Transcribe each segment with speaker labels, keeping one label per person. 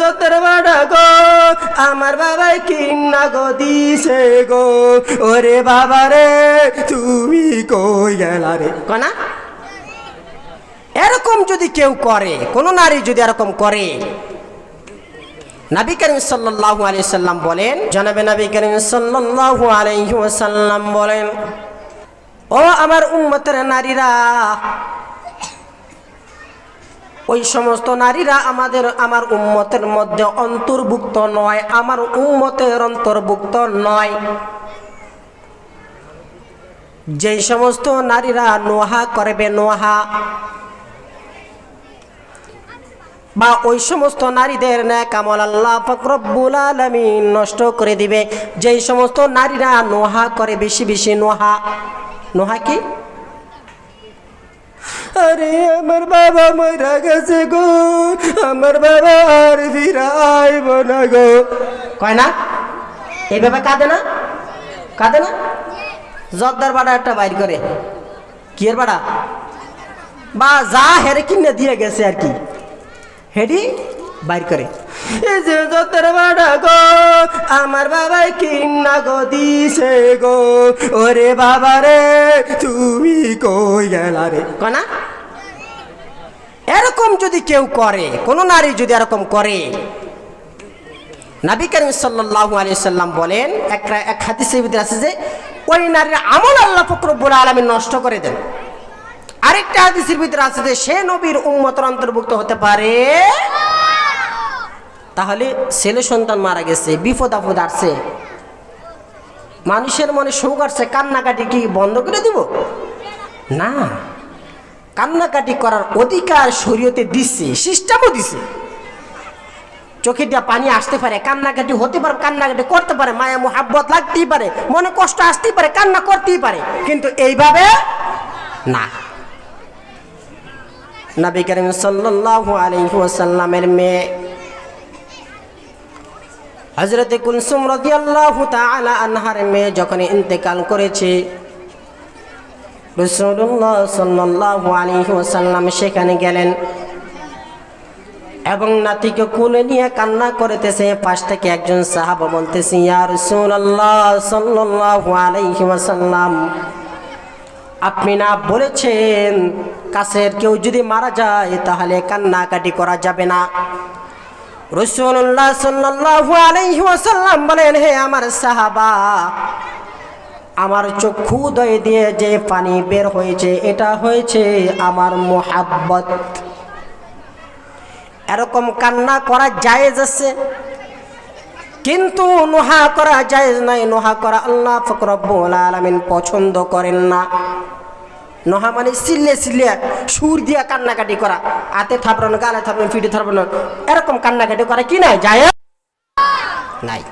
Speaker 1: যতের বাড়া গো, আমার বাবাই কিন্না গো দিছে গো। ওরে বাবা রে, তুমি কই গেলা রে? কনা? এরকম যদি কেউ করে, কোন নারী যদি এরকম করে, নবী করিম সাল্লাল্লাহু আলাইহি সাল্লাম বলেন, জনাবে নবী করিম সাল্লাল্লাহু আলাইহি ওয়াসাল্লাম বলেন, ও আমার উম্মতের নারীরা ওই সমস্ত নারীরা আমাদের, আমার উম্মতের মধ্যে অন্তর্ভুক্ত নয়, আমার উম্মতের অন্তর্ভুক্ত নয়। যেই সমস্ত নারীরা নোহা করবে, নোহা। বা ওই সমস্ত নারীদের ন্যাকামল আল্লাহ ফকরব্বুল আলমিন নষ্ট করে দিবে। যেই সমস্ত নারীরা নোহা করে, বেশি বেশি নোহা। নোহা কি? আরে আমার বাবা মরা গেছে গো। আমার বাবা আর ফিরে আইব না গো। কয় না? এইভাবে কাঁদে না? কাঁদে না? জর্দার বাড়া একটা বাইর করে। কি এর বাড়া? বা যা হেরে কিনে দিয়ে গেছে আর কি। হেডি বাইর করে। যে যতের বাড়া গো, আমার বাবাই কিন্না গো দিছে গো। ওরে বাবা রে, তুমি কই গেলা রে? কনা এরকম যদি কেউ করে, কোন নারী যদি এরকম করে, নাবি করিম সাল্লাল্লাহু আলাইহি সাল্লাম বলেন, এক এক হাদিসের ভিতরে আছে যে, ওই নারীর আমল আল্লাহ ফকরব্বুল আলামিন নষ্ট করে দেন। আরেকটা হাদিসের ভিতরে আছে যে, সে নবীর উম্মতের অন্তর্ভুক্ত হতে পারে। তাহলে ছেলে সন্তান মারা গেছে, বিপদ আপদ আসছে। মানুষের মনে শোক আসছে, কান্নাকাটি কি বন্ধ করে দিব? না। কান্নাকাটি করার অধিকার শরীয়তে দিচ্ছে সিস্টেমও দিছে। চোখে দিয়া পানি আসতে পারে, কান্নাকাটি হতে পারে, কান্নাকাটি করতে পারে, মায়া, মোহাব্বত লাগতেই পারে, মনে কষ্ট আসতেই পারে, কান্না করতেই পারে, কিন্তু এইভাবে না। নবী করিম সাল্লাল্লাহু আলাইহি ওয়াসাল্লামের মেয়ে হজরতে কুলসুম রাদিয়াল্লাহু তাআলা আনহার মেয়ে যখন ইন্তেকাল করেছে রাসূলুল্লাহ সাল্লাল্লাহু আলাইহি ওয়াসাল্লাম সেখানে গেলেন এবং নাতিকে কোলে নিয়ে কান্না করতেছে, পাশ থেকে একজন সাহাবা বলতেছে, ইয়া রাসূলুল্লাহ সাল্লাল্লাহু আলাইহি ওয়াসাল্লাম, আপনি না বলেছেন কাছের কেউ যদি মারা যায় তাহলে কান্নাকাটি করা যাবে না? রসুল্লাহ সাল্লাল্লাহু আলাইহি বলেন, হে আমার সাহাবা আমার চক্ষু দয়ে দিয়ে যে পানি বের হয়েছে, এটা হয়েছে আমার মোহাব্বত। এরকম কান্না করা জায়েজ আছে, কিন্তু নোহা করা জায়েজ নাই। নোহা করা আল্লাহ ফকরব্বুল আলামিন পছন্দ করেন না। নোহা মানে সিল্লে সিল্লে সুর দিয়া কান্নাকাটি করা, হাতে থাপড়ানো, গালে থাপড়ানো, পিঠে থাপড়ানো, এরকম কান্নাকাটি করা কি নাই? যায় নাই।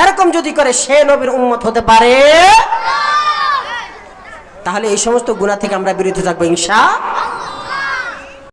Speaker 1: এরকম যদি করে সে নবীর উন্মত হতে পারে তাহলে এই সমস্ত গুণা থেকে আমরা বিরুদ্ধে থাকব ইনশা